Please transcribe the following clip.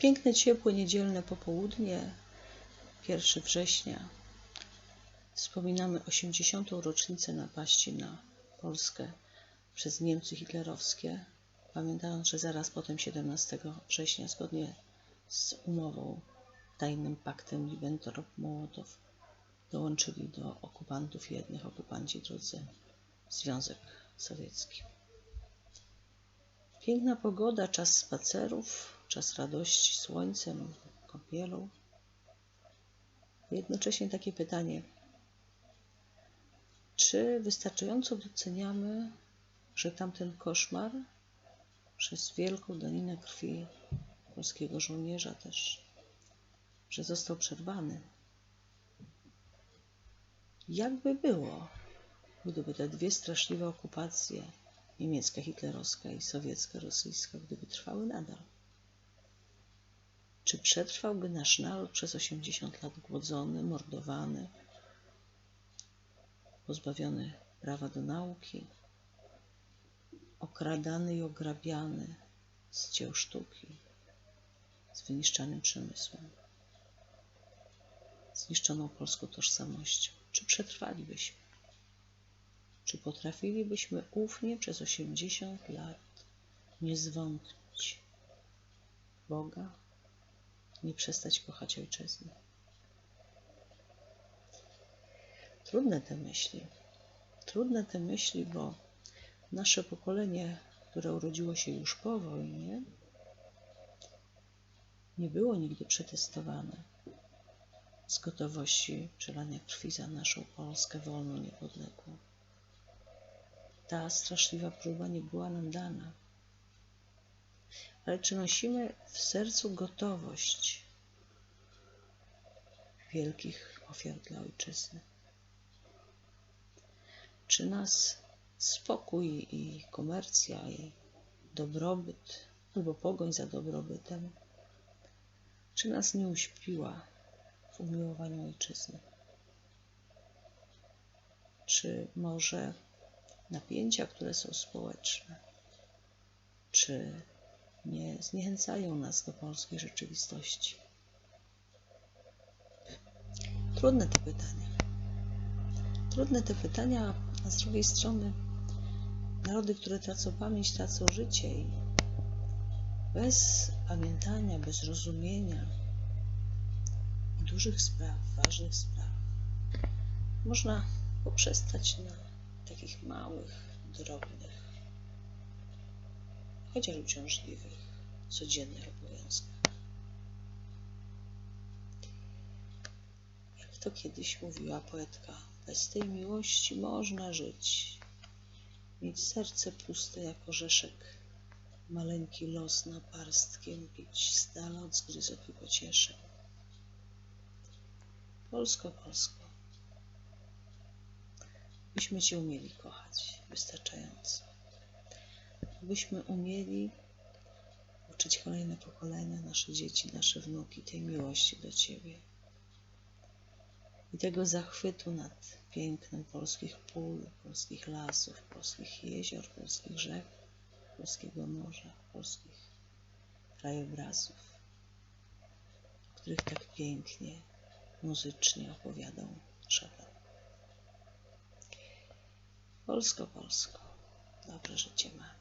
Piękne, ciepłe, niedzielne popołudnie, 1 września. Wspominamy 80. rocznicę napaści na Polskę przez Niemcy hitlerowskie, pamiętając, że zaraz potem 17 września, zgodnie z umową, tajnym paktem Ribbentrop-Mołotow, dołączyli do okupantów jednych, okupanci drudzy, Związek Sowiecki. Piękna pogoda, czas spacerów, czas radości słońcem, kąpielą. Jednocześnie takie pytanie, czy wystarczająco doceniamy, że tamten koszmar przez wielką daninę krwi polskiego żołnierza też, że został przerwany? Jakby było, gdyby te dwie straszliwe okupacje niemiecka hitlerowska i sowiecka rosyjska, gdyby trwały nadal? Czy przetrwałby nasz naród przez 80 lat głodzony, mordowany, pozbawiony prawa do nauki, okradany i ograbiany z dzieł sztuki, z wyniszczanym przemysłem, zniszczoną polską tożsamością? Czy przetrwalibyśmy? Czy potrafilibyśmy ufnie przez 80 lat nie zwątpić Boga, nie przestać kochać ojczyzny? Trudne te myśli. Trudne te myśli, bo nasze pokolenie, które urodziło się już po wojnie, nie było nigdy przetestowane z gotowości przelania krwi za naszą Polskę wolną, niepodległą ta straszliwa próba nie była nam dana. Ale czy nosimy w sercu gotowość wielkich ofiar dla ojczyzny? Czy nas spokój i komercja i dobrobyt albo pogoń za dobrobytem, czy nas nie uśpiła w umiłowaniu ojczyzny? Czy może napięcia, które są społeczne, czy nie zniechęcają nas do polskiej rzeczywistości? Trudne te pytania. Trudne te pytania, a z drugiej strony narody, które tracą pamięć, tracą życie i bez pamiętania, bez rozumienia dużych spraw, ważnych spraw, można poprzestać na takich małych, drobnych, chociaż uciążliwych, codziennych obowiązkach. Jak to kiedyś mówiła poetka, bez tej miłości można żyć, mieć serce puste jak orzeszek, maleńki los na parstkiem pić, z dala od zgryzok i pocieszek. Polsko, Polsko, byśmy Cię umieli kochać wystarczająco. Byśmy umieli uczyć kolejne pokolenia, nasze dzieci, nasze wnuki tej miłości do Ciebie i tego zachwytu nad pięknem polskich pól, polskich lasów, polskich jezior, polskich rzek, polskiego morza, polskich krajobrazów, o których tak pięknie, muzycznie opowiadał Chopin. Polsko, Polsko, dobre życie mamy.